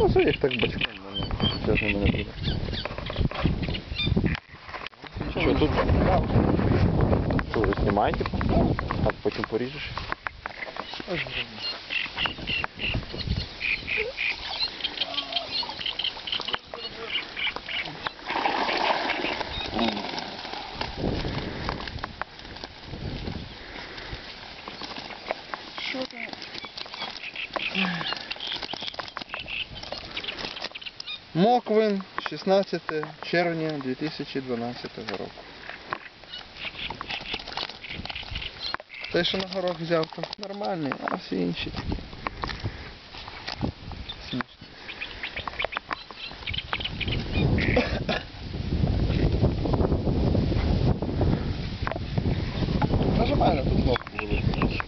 Ну, це їх так бачком, воно тяжко мене буде. Що тут? Що, ви знімаєте? А потім поріжеш? Моквин, 16 червня 2012 року. Те, що на горох взяв, то нормальний, а всі інші. такі. Нажимай на ту кнопку.